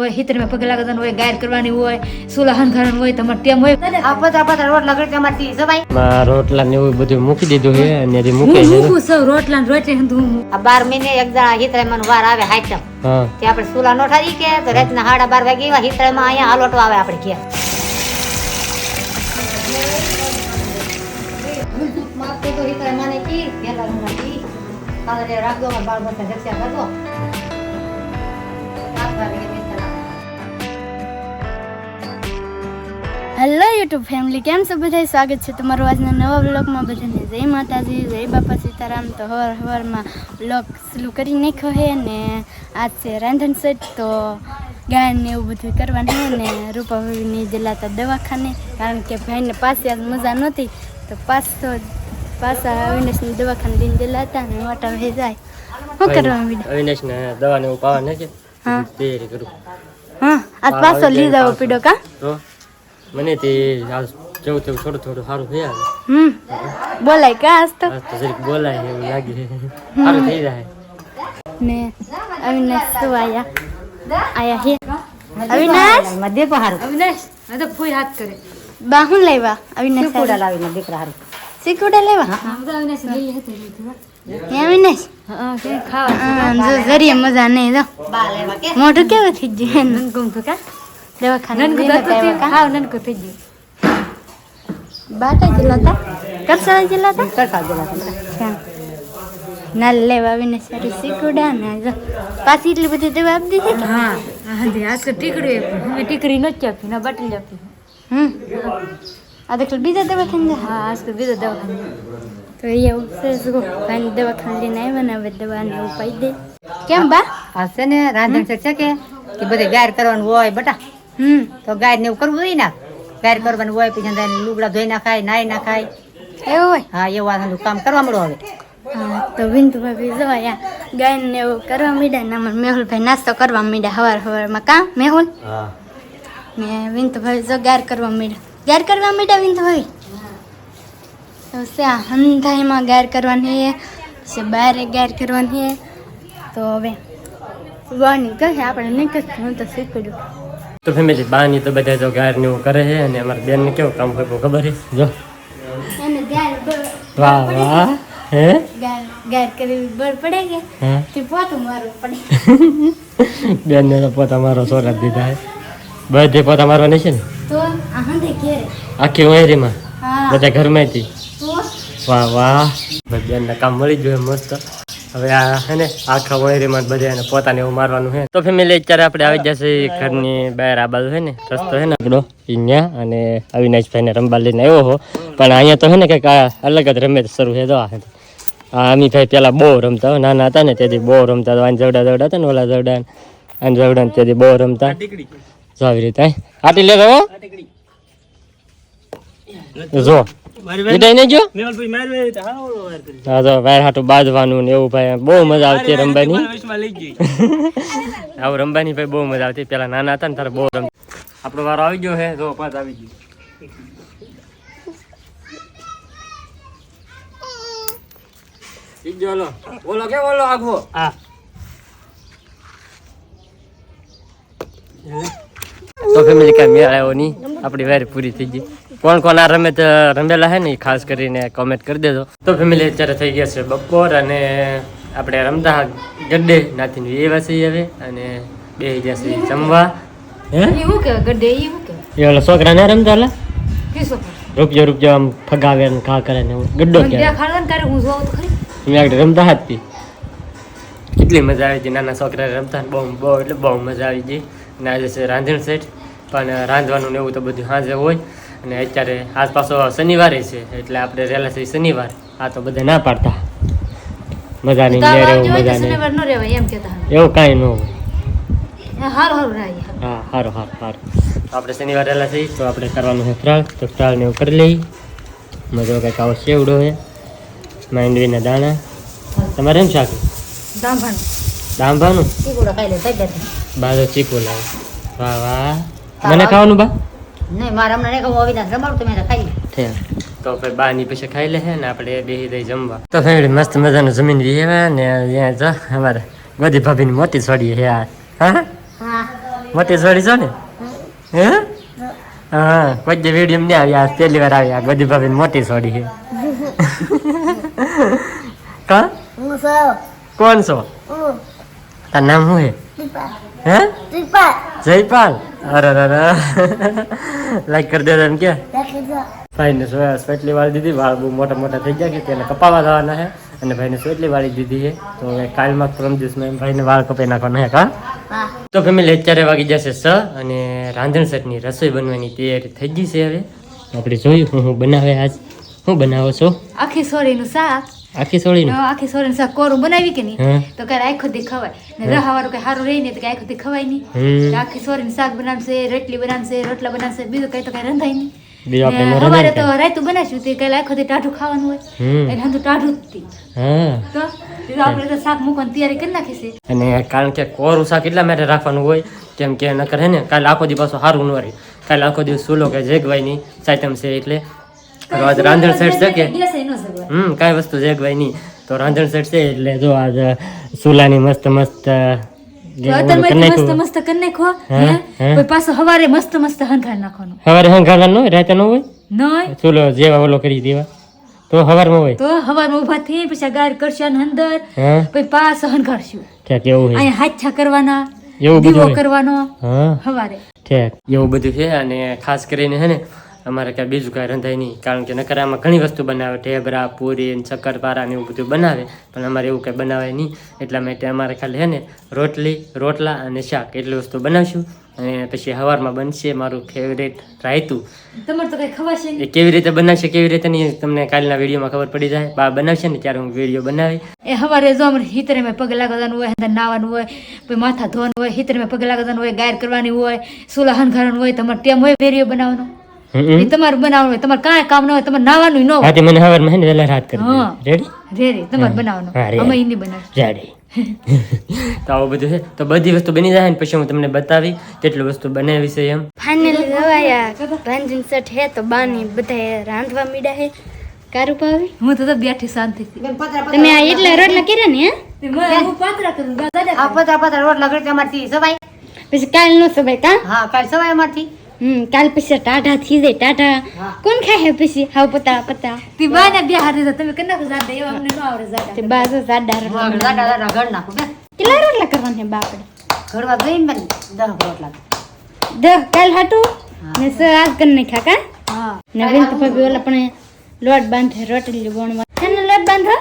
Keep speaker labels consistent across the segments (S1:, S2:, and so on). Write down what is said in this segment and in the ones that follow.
S1: હોય હિતરમાં પગે લાગવાનું હોય ગાયર કરવાની હોય સુલાહન કરવાનું હોય તમારે ટેમ હોય.
S2: આપત પતરા રોટલા કરી તમારથી
S3: સવાયમાં રોટલા ને એવું બધું મૂકી દીધું છે અને હજી મૂકે છે.
S1: મૂકું સૌ રોટલા ને રોટલી હું.
S2: આ બાર મહિને એક જણા હિતરામાં વાર આવે હાઈટમ
S3: હા.
S2: તે આપણે સુલા નો ઠારી કે તો રાતના સાડા બાર વાગે એવા હિતરામાં અહીંયા હાલોટવા આવે આપણે કે? મારતે તો કી. ગેલા કાલે બાળ બચ્ચા
S4: હેલો યુટ્યુબ ફેમિલી કેમ છો? બધા સ્વાગત છે તમારું આજના નવા બ્લોગમાં બધાને જય માતાજી જય બાપા સીતારામ. તો હવાર હવારમાં બ્લોગ સલું કરી નાખ્યો હે ને આજ છે રાંધણ સેટ તો ગાયન ને એવું બધું કરવાનું હે ને રૂપાભાઈની જલાતા દવાખાને. કારણ કે ભાઈને પાસે આજ મજા નહોતી. તો પાછો પાછા અવિનાશને દવાખાને લઈને જલાતા ને મોટા ભાઈ જાય. શું કરવા મીડું
S3: અવિનાશ ને દવા ને એવું પાવા ને
S4: હા.
S3: તૈયારી કરું.
S4: હા આજ પાછો
S3: પાછો.
S4: પીડો કા?
S3: તો? મને તે જેવું તેવું થોડું થોડું સારું થઈ આવે
S4: હમ. બોલાય કે આજ તો?
S3: આજ તો જરીક બોલાય એવું લાગે. સારું થઈ જાય.
S4: ને અવિનાશ શું આયા? આયા હે? અવિનાશ?
S2: મધ્ય પહારું.
S1: અવિનાશ આ તો ફૂઈ હાથ કરે.
S4: બાહું લેવા અવિનાશ
S2: કુડા લાવીને દીકરા હારું
S4: સિકુડા લેવા
S1: આમ તો અવિનાશ લઈ હતી
S4: હે અવિનાશ?
S1: હા કે ખાવા?
S4: જો જરીએ મજા નહીં જો.
S2: બા લેવા કે?
S4: મોઢું કેવું થઈ ગયું? એનું?
S1: કા?
S4: દવાખાને?
S1: હાવ નનકું થઈ ગયું
S4: બાટા જિલ્લા કરસા જિલ્લા તા
S2: કરતા ગયેલા તમે
S4: ના લેવા આવીને સારું શીખુડા ને જો પાછી એટલી બધી દવા આપી દીધી
S1: હા હા દે આજ ટીકડી આપી ટીકડી નથી આપી ના બાટલી આપી
S4: હમ આ તો બીજા દવાખાને.
S1: હા આજ તો બીજા દવાખાને
S4: તો એવું છે દવાખાને લઈને આવ્યા ને હવે દવાને એવું પાઈ દે કેમ બા
S2: છે ને રાંધણ છે કે કે બધે ગાયર કરવાનું હોય બટા
S4: હમ
S2: તો ગાય ને એવું કરવું હોય ને? ગાયર કરવાનું હોય પછી લુગડા ધોઈ નાખાય નાઈ નાખાય.
S4: એવું હોય?
S2: હા એવું કામ કરવા મળો હવે.
S4: હા તો બિંદુ ભાભી જો અહીંયા ગાય ને એવું કરવા મીડ્યા ને અમારા મેહુલભાઈ નાસ્તો કરવા મીડ્યા હવાર હવારમાં. કા મેહુલ?
S3: હા.
S4: ને વિંતુ ભાઈ જો ગાર કરવા મીડ્યા. ગાર કરવા મીડ્યા વિંતુ ભાઈ તો શ્યા હંધાઈમાં ગાર કરવાની છે પછી બારે ગાર કરવાની છે તો હવે વાની કહે આપણે નહીં કહે હું તો શીખડ્યું
S3: તો ફેમિલી બાની તો બધા જો ગાર ને એવું કરે છે અને અમારા બેન ને કેવું કામ કરવું ખબર છે? જો. વાહ વાહ. હે?
S4: ગાર ગાર કરી બળ પડે કે? તે પોતું મારવું પડે.
S3: બેન ને તો પોતા મારો સોરા દીધા છે. બધે પોતા મારવાની છે ને?
S4: તો
S3: આખી વહેરીમાં બધા ઘરમાંથી વાહ વાહ. બેનને કામ મળી ગયું મસ્ત. હવે આ હે ને, આખા વહેરીમાં બધા એને પોતાને એવું મારવાનું છે તો ફેમિલી અત્યારે આપણે આવી જશે ઘરની બહાર, આ બાજુ છે ને, રસ્તો છે ને આપણો અહીંયા અને અવિનાશભાઈને રમવા લઈને આવ્યો હો. પણ અહીંયા તો છે ને કંઈક અલગ જ રમે શરૂ છે તો આ અમીભાઈ પેલા બહુ રમતા હો, નાના હતા ને તેથી બહુ રમતા હતા. આને જવડા જવડા હતા ને, ઓલા જવડા. આને જવડા ને તેથી બહુ રમતા. જો આવી રીતે આટી લેતો હો. જો. વિદાય જો? હા તો વાયર હાટું બાંધવાનું ને એવું ભાઈ બહુ મજા આવતી રમવાની. આવું રમવાની ભાઈ બહુ મજા આવતી. પેલા નાના હતા ને તારે બહુ રમ આપણો વારો આવી ગયો હે જો પાંચ આવી ગયો. ઓલો ઓલો કે ઓલો આખો? હા. તો ફેમિલી કાંઈ મેળ આવ્યો નહીં. આપણી વારી પૂરી થઈ ગઈ. કોણ કોણ આ રમે રમેલા હે ને ખાસ કરીને કોમેન્ટ કરી દેજો. તો ફેમિલી અત્યારે થઈ ગયા છે બપોર અને આપણે રમતા ગડ્ડે નાથી એ વાસી આવે અને બે ગયા છે જમવા. હે? ઓલા છોકરા ને રમતા ઓલા? રૂપિયો રૂપિયો આમ ફગાવે ને ઘા કરે ને ગડ્ડો
S1: મને
S3: કહેવાય
S1: દેખાડે ત્યારે હું જોઉં તો ખરી.
S3: રમતા હતી કેટલી મજા આવી હતી નાના છોકરા રમતા ને બહુ બહુ એટલે બહુ મજા આવી ગઈ. અને આજે છે રાંધણ સેટ પણ રાંધવાનું ને એવું તો બધું સાંજે હોય. અને અત્યારે આજ પાછો શનિવારે છે એટલે આપણે રહેલા છે શનિવાર. આ તો બધા ના પાડતા. મજા નહીં ઘેર એવું મજા નહીં
S1: ન
S3: એવું કાંઈ ન હોય.
S1: હા
S3: સારું સારું સારું આપણે શનિવાર રહેલા છીએ તો આપણે કરવાનું છે ફ્રાલ તો ફ્રાળને એવું કરી લઈ મજો કંઈક આવો સેવડો છે. માંડવીના દાણા. તમારે એમ શાક? દાંભાનું. બાજો ચીકુ લાવ વાહ વાહ. મને ખાવાનું બા?
S2: નહીં મારે હમણાં નહીં કહું અવિનાશ રમાડું તમે ખાઈ
S3: તો પછી બાની પછી ખાઈ લે ને આપણે બેહી દઈ જમવા. તો ફેમિલી મસ્ત મજાનું જમીન રહી ને ત્યાં જા અમારે ગોદી ભાભીની મોટી છોડી છે હા?
S2: હા.
S3: મોટી સોડી છો ને? હે? હા કોઈ જે વીડિયો નહીં આવી આ પહેલી વાર આવી આ ગોદી ભાભી મોટી સોડી હે કા કોણ છો? તાર નામ શું હે હે? જયપાલ? અરે અરે લાઈક કરી દેજો એમ કે. ભાઈને સ્વેટલી વાળી દીધી. વાળ બહુ મોટા મોટા થઈ ગયા કે તેને કપાવા થવાના છે. અને ભાઈને સ્વેટલી વાળી દીધી છે. તો કાલમાં પ્રમ દિવસમાં એમ ભાઈને વાળ કપાઈ નાખવાના છે કા? તો ફેમિલી અત્યારે વાગી જશે સ અને રાંધણ સેટની રસોઈ બનવાની તૈયારી થઈ ગઈ છે હવે. આપણે જોયું હું હું બનાવે આજ. હું બનાવો છો?
S1: આખી સોળીનું શાક.
S3: આખી સોળીને?
S1: આખી સોળીને. સા કોરું બનાવી કે નહીં? તો કે આખો દી ખવાય? ને રહાવાળું કઈ સારું રહી ને તો કે આખો દી ખવાય નહીં? આખી સોળીને શાક બનાવશે રોટલી બનાવશે રોટલા બનાવશે બીજું કઈ તો કઈ રંધાય નહીં.
S3: રંધાય
S1: તો રાયતું બનાવશું તે કાલે આખો દી ટાઢું ખાવાનું હોય. એટલે હંધું ટાઢું જ તો. આપણે તો શાક મૂકવાની તૈયારી કરી નાખી
S3: અને કારણ કે કોરું શાક એટલા માટે રાખવાનું હોય કેમ કે નકર હે ને કાલે આખો દિવસ પાછું સારું ન રહે. કાલે આખો દિવસ સુલો કે જેગવાય નહીં સાયતમ છે એટલે રોજ રાંધણ સેટ છે કે. હમ કાંઈ વસ્તુ જેગવાય નહીં તો રાંધણ સેટ છે એટલે જો આજ સુલાની મસ્ત મસ્ત ઓલું કરી
S1: અત્યારે મસ્ત મસ્ત કરી નાખો
S3: હા,
S1: હે?
S3: હા.
S1: પછી પાછું સવારે મસ્ત મસ્ત હંકાળ નાખવાનું.
S3: સવારે હંગારવાનું હોય રાતે ન હોય?
S1: નહીં
S3: ચૂલો જેવા ઓલો કરી દેવા. તો સવારમાં હોય?
S1: તો હવારમાં ઊભા થઈ પછી ગાર કરશું અંદર પછી
S3: હોય.
S1: અહીંયા હાથછા કરવાના
S3: એવું બધું
S1: કરવાનો હવારે.
S3: ઠેક. એવું બધું છે અને ખાસ કરીને હે ને અમારે કાંઈ બીજું કાંઈ રંધાય નહીં. કારણ કે નકરામાં ઘણી વસ્તુ બનાવે. ઢેબરા પૂરી શક્કરપારા ને એવું બધું બનાવે. પણ અમારે એવું કાંઈ બનાવે નહીં. એટલા માટે અમારે ખાલી હે ને રોટલી રોટલા અને શાક એટલી વસ્તુ બનાવશું. અને પછી સવારમાં બનશે મારું ફેવરેટ રાયતું.
S1: તમારે તો કઈ ખવાશે
S3: એ કેવી રીતે બનાવશે કેવી રીતે નહીં તમને કાલના વિડીયોમાં ખબર પડી જાય. બા બનાવશે ને ત્યારે હું વીડિયો બનાવી
S1: એ હવારે જો અમારે હિતરે મેં પગ લાગવાનું હોય અંદર નાવાનું હોય પછી માથા ધોવાનું હોય હિતરે મેં પગ લાગવાનું હોય ગાયર કરવાની હોય સુલાહન કરવાનું હોય તમારે ટેમ હોય વીડિયો બનાવવાનો. એ તમારે બનાવવાનું હોય. તમારે કાંઈ કામ ન હોય તમારે નાવાનું ન હોય.
S3: મને સવારમાં હે ને વહેલા રાત કરી રેડી
S1: રેડી તમારે બનાવવાનું. અમે ઈની બનાવ
S3: રેડી તો આવું બધું છે. તો બધી વસ્તુ બની જાય ને પછી હું તમને બતાવી કેટલી વસ્તુ બનાવી છે એમ.
S4: ફાઇનલી જવાયા ભાંજીન સેટ હે તો બાની બધા રાંધવા મીડા હે. કારું પાવી
S1: હું તો તો બેઠી
S2: પતરા
S4: તમે આ એટલા રોટલા કર્યા ને હે?
S1: હું પાતરા કરું
S2: આ પાતરા પાતરા રોટલા કરી તમારથી સવાય
S4: પછી કાલ નો સવાય કા?
S2: હા કાલ સવાય અમારથી.
S4: હમ કાલ પછી ટાઢા થઈ જાય ટાઢા.
S2: હા.
S4: કોણ ખાય પછી? હાવ પતા પતા.
S1: તી બે હાથે તો તમે કરી નાખો જાતે એવા અમને ન આવડે જાતે
S4: તે રોટલા
S2: હા,
S4: બનાવે.
S2: દાડા દાડા ઘર નાખું બેન
S4: કેટલા રોટલા કરવાના હે બાપડે?
S2: ઘરમાં જઈને બેન દસ રોટલા.
S4: દહ કાલ હાટું? ને સ આજ કરી નાખ્યા કા?
S1: હા.
S4: નવીન તો ભાભી ઓલા પણ લોટ બાંધે રોટલી વણવા શેનો લોટ બાંધો?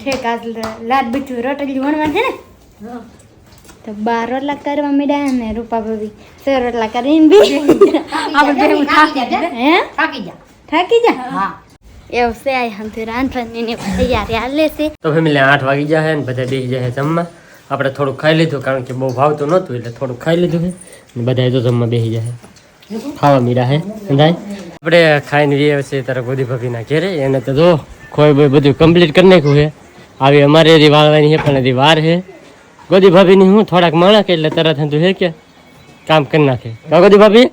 S4: ઠેક આજ લ- લાટ બીઠું રોટલી વણવા છે ને? તો બાર રોટલા કરવા મીડ્યા ને રૂપા ભાભી સો રોટલા કરીને બી
S1: આપણે બે
S2: થાકી જા
S4: હે?
S2: થાકી જા.
S4: થાકી જા?
S2: હા.
S4: એવું છે આ હંથી રાંધવાની ને તૈયારી હાલે છે.
S3: તો ફેમિલી આઠ વાગી જાય ને બધા બેસી જાય જમવા. આપણે થોડું ખાઈ લીધું કારણ કે બહુ ભાવતું નહોતું એટલે થોડુંક ખાઈ લીધું છે ને બધા તો જમવા બેસી જાય ખાવા મીરા હે સમજાય? આપણે ખાઈને વીએ છે તારા ગોદી ભાભીના ઘેરે. એને તો જો ખોઈ બધું કમ્પ્લીટ કરી નાખ્યું છે આવી અમારે હજી વાળવાની છે પણ હજી વાર છે ગોદી ભાભીની હું થોડાક માણક એટલે તરત હતું હે કે કામ કરી નાખે. કા ગોદી ભાભી?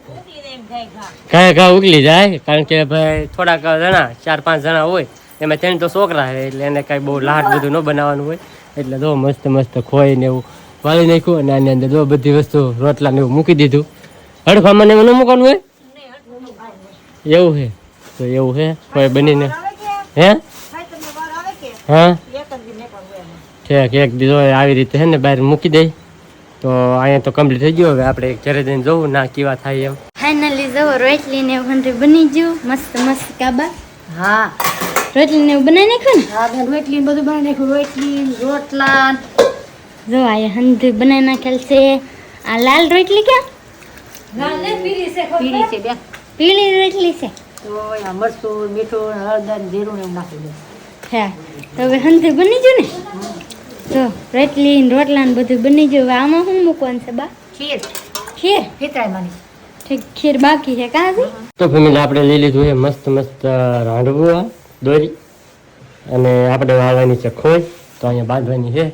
S3: ઘા ઘા ઉગલી જાય, કારણ કે ભાઈ થોડાક જણા, ચાર પાંચ જણા હોય, એમાં ત્રણ તો છોકરા હોય એટલે એને કાંઈ બહુ લાડ બધું ન બનાવવાનું હોય. એટલે જો મસ્ત મસ્ત ખોઈ ને એવું વાળી નાખ્યું અને આની અંદર જો બધી વસ્તુ રોટલા ને એવું મૂકી દીધું. હડફામાં ને એવું ન મૂકવાનું હોય? એવું છે તો એવું છે કોઈ બનીને. હે? હા? ઠીક એક દીધો આવી રીતે છે ને બહાર મૂકી દઈ તો અહીંયા તો કમ્પ્લીટ થઈ ગયું. હવે આપણે ઘરે જઈને જોવું ના કેવા થાય એમ.
S4: ફાઇનલી જવો રોટલી ને એવું હંધી બની ગયું. મસ્ત મસ્ત કાબા.
S2: હા.
S4: રોટલી ને એવું બનાવી નાખ્યું ને?
S2: હા રોટલી ને બધું બનાવી નાખ્યું. રોટલી રોટલા.
S4: જો આ હંધી બનાવી નાખેલ છે. આ લાલ રોટલી ક્યાં?
S1: લાલ ને પીળી છે
S2: પીળી છે બે
S4: પીળી રોટલી છે.
S2: તો આ મરચું મીઠું હળદર જીરું ને એવું નાખી દે.
S4: હા. તો હવે હંધી બની ગયું ને? તો રોટલી ને રોટલા ને બધું બની ગયું. હવે આમાં શું મૂકવાનું છે બા?
S2: ખીર.
S4: ખીર?
S2: હિતરાય માની
S4: ઠીક ખીર બાકી છે કાં છે
S3: તો ફેમિલી આપણે લઈ લીધું છે મસ્ત મસ્ત રાંડવું આ દોરી. અને આપણે વાળવાની છે ખોઈ. તો અહીંયા બાંધવાની છે.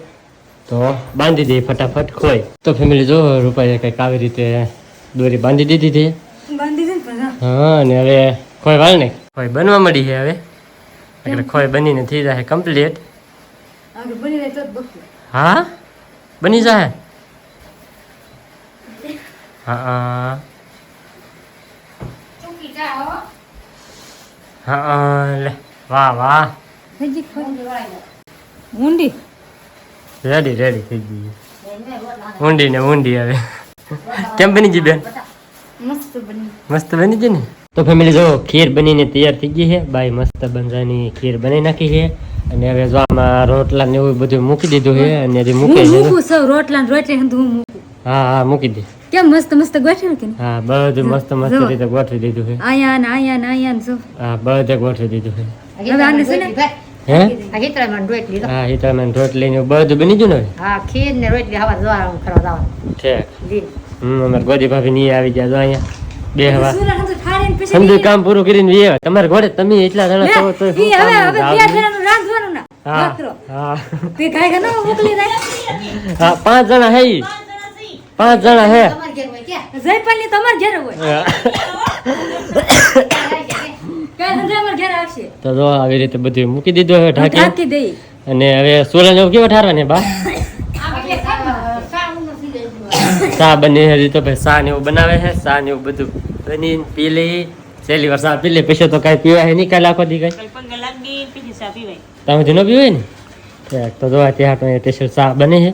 S3: તો બાંધી દઈએ ફટાફટ ખોઈ. તો ફેમિલી જો રૂપાઈએ કંઈક આવી રીતે દોરી બાંધી દીધી
S1: હતી હા.
S3: અને હવે ખોઈ વાળ ને ખોઈ બનવા મળી છે હવે. એટલે ખોઈ બનીને થઈ જાય કમ્પ્લીટ
S1: આગળ બની રહે તો જ બક્યું
S3: હા બની જાય હા હા લે વાહ વાહ
S1: હજી ઊંડી
S3: રેડી રેડી થઈ ગઈ ઊંડી ને ઊંડી હવે કેમ બની ગઈ બેન
S4: મસ્ત બની
S3: મસ્ત બની ગઈ ને તો ફેમિલી જો ખીર બનીને તૈયાર થઈ ગઈ છે બાઈ મસ્ત બંજાની ખીર બનાવી નાખી છે અને હવે જો આમાં રોટલા ને એવું બધું મૂકી દીધું છે અને જે મૂકે છે.
S1: મૂકું સૌ રોટલા ને રોટલી હું મૂકું.
S3: હા હા મૂકી દે.
S1: કેમ મસ્ત મસ્ત ગોઠવ્યું કે
S3: હા બધું મસ્ત મસ્ત રીતે ગોઠવી દીધું છે.
S1: આયા ને આયા ને આયા ને જો.
S3: હા બધે ગોઠવી દીધું છે.
S1: હવે આને શું ને?
S3: હે?
S2: આ હિતરામાં રોટલી
S3: હા હિતામાં રોટલી ને બધું બની ગયું ને
S2: હા ખીર ને રોટલી હવા જવા કરવા જવાનું.
S3: ઠીક. હમ અમારે ગોદી ભાભી ની આવી ગયા જો અહીંયા. બે હવા સમજુ કામ પૂરું કરીને તમારે ઘોડે તમે એટલા જણા તો
S1: હવે હવે બે
S3: આવડે? પાંચ જણા હે પાંચ જણા હે.
S2: તમારે ઘેર હોય ક્યાં?
S1: જયપાલ તમાર ઘેર હોય
S3: તો જો આવી રીતે બધું મૂકી દીધું હવે ઢાંકી અને હવે સોલા ને કેવા ઠારવા ને બા? ચા બની હજી તો ભાઈ ચા ને એવું બનાવે છે ચા ને એવું બધું બની પી લઈ છેલ્લી વાર ચા પી લે પછી તો કાંઈ પીવાય હે નહીં કાલે આખો દી કાંઈ. તમે જૂનો પીવો ને? તો જોવા ત્યાં તો સ્પેશિયલ ચા બને છે.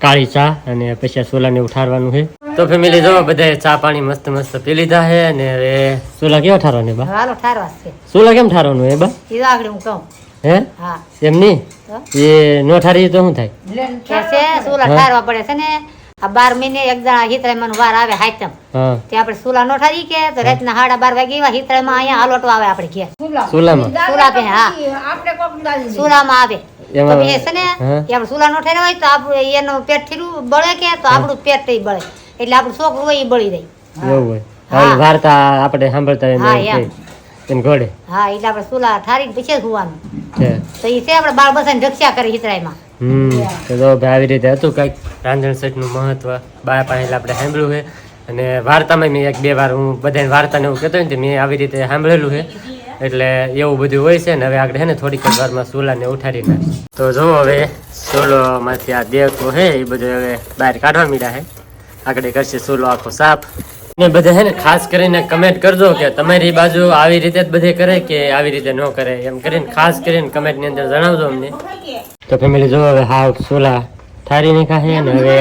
S3: કાળી ચા અને પછી સોલાને ઉઠાડવાનું છે. તો ફેમિલી જો બધાએ ચા પાણી મસ્ત મસ્ત પી લીધા છે અને હવે સોલા કેવા ઠારવાને બા?
S2: હાલો ઠારવા છે.
S3: સોલા કેમ ઠારવાનું એ બા?
S2: ઈ આગળ હું કહું.
S3: હે?
S2: હા.
S3: એમ નહીં? એ નો ઠારી તો શું થાય?
S2: કે છે સુલા ઠારવા પડે છે ને આ બાર મહિને એક જણા હિતરામાં વાર આવે હાઈતમ તે આપણે સુલા નો ઠરી કે તો રાતના સાડા બાર વાગે એવા હિતરામાં અહીંયા આલોટો આવે આપણે કે
S3: સોલામાં?
S2: સુલા પે હા. સુલામાં આવે. તો એ છે ને આપણે સુલા નો ઠાર્યો હોય તો આપણું એનું પેટ થીરું બળે કે તો આપણું પેટ બળે. એટલે આપણું છોકરું હોય એ બળી જાય.
S3: એવું હોય.
S2: હા.
S3: વાર્તા આપણે સાંભળતા હોય
S2: હા, એમ.
S3: ઘોડે.
S2: હા એટલે આપણે સુલા ઠારી પછી સુવાનું તો એ છે આપણે બાળ બસાને રક્ષા કરે હિતરાઈમાં
S3: હમ, તો જો ભાઈ આવી રીતે હતું કંઈક રાંધણ સેટનું મહત્વ. બા પાણી આપણે સાંભળ્યું છે. અને વાર્તામાં મેં એક બે વાર હું બધાને વાર્તાને એવું કહેતો ને મેં આવી રીતે સાંભળેલું છે. એટલે એવું બધું હોય છે ને હવે આગળ છે ને થોડીક વારમાં સોલાને ઉઠાડી નાખી તો જો હવે સોલોમાંથી આ દેખો છે, એ બધું હવે બહાર કાઢવા મીડા છે. આગળ કરશે સોલો આખો સાફ ને બધા ને ખાસ કરીને કમેન્ટ કરજો કે તમારી બાજુ આવી રીતે જ બધે કરે કે આવી રીતે ન કરે? એમ કરીને ખાસ કરીને કમેન્ટની અંદર જણાવજો અમને. તો ફેમિલી જો હવે હાવ સોલા ઠારી ની છે અને હવે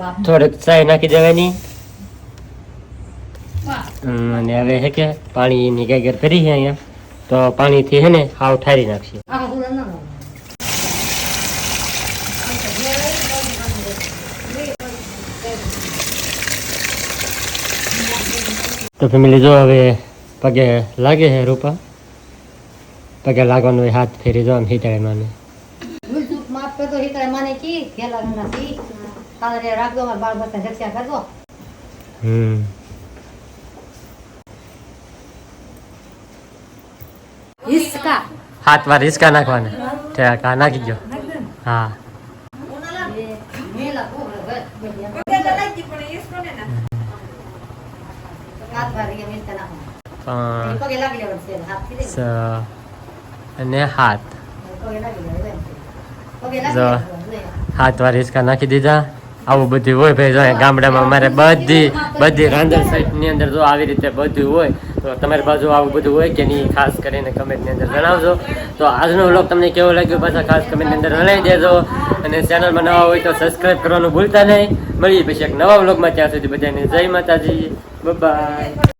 S2: બાપ
S3: થોડીક ચાય નાખી દેવાની. અને હવે હે કે પાણીની ગાગર કરી છે અહીંયા. તો પાણીથી હે ને હાવ ઠારી નાખશે
S2: આખો સુલા ન લાગે.
S3: તો ફેમિલી જો હવે પગે લાગે છે રૂપા? પગે લાગવાનું હાથ ફેરી જો આમ હિતાળે માને.
S2: માફ કરજો હિતરાઈ માને કી? ઘેલા ઘણા કાલે રાખજો અમારા બાળ બચ્ચાને રક્ષા કરજો.
S3: હમ.
S1: હિસકા.
S3: હાથ વાર હિસકા નાખવાના. હા નાખી ગયો. હા
S2: મેલા બહુ હવે. હાથ વાર ગયા મિલતા નાખો.
S3: પાંચ,
S2: પગે લાગી લેવાનું છે હાથથી દે.
S3: છ અને હાથ. હાથ વાર હિસકા નાખી દીધા. આવું બધું હોય ભાઈ, જો ગામડામાં અમારે બધી બધી રાંધણ સાઈડની અંદર જો આવી રીતે બધું હોય, તો તમારી બાજુ આવું બધું હોય કે નહીં, ખાસ કરીને કમેન્ટની અંદર જણાવજો. તો આજનો વ્લોગ તમને કેવો લાગ્યો પાછા ખાસ કમેન્ટની અંદર જણાવી દેજો. અને ચેનલમાં નવા હોય તો સબસ્ક્રાઈબ કરવાનું ભૂલતા નહીં. મળીએ પછી એક નવા વ્લોગમાં, ત્યાં સુધી બધાને જય માતાજી. Bye-bye.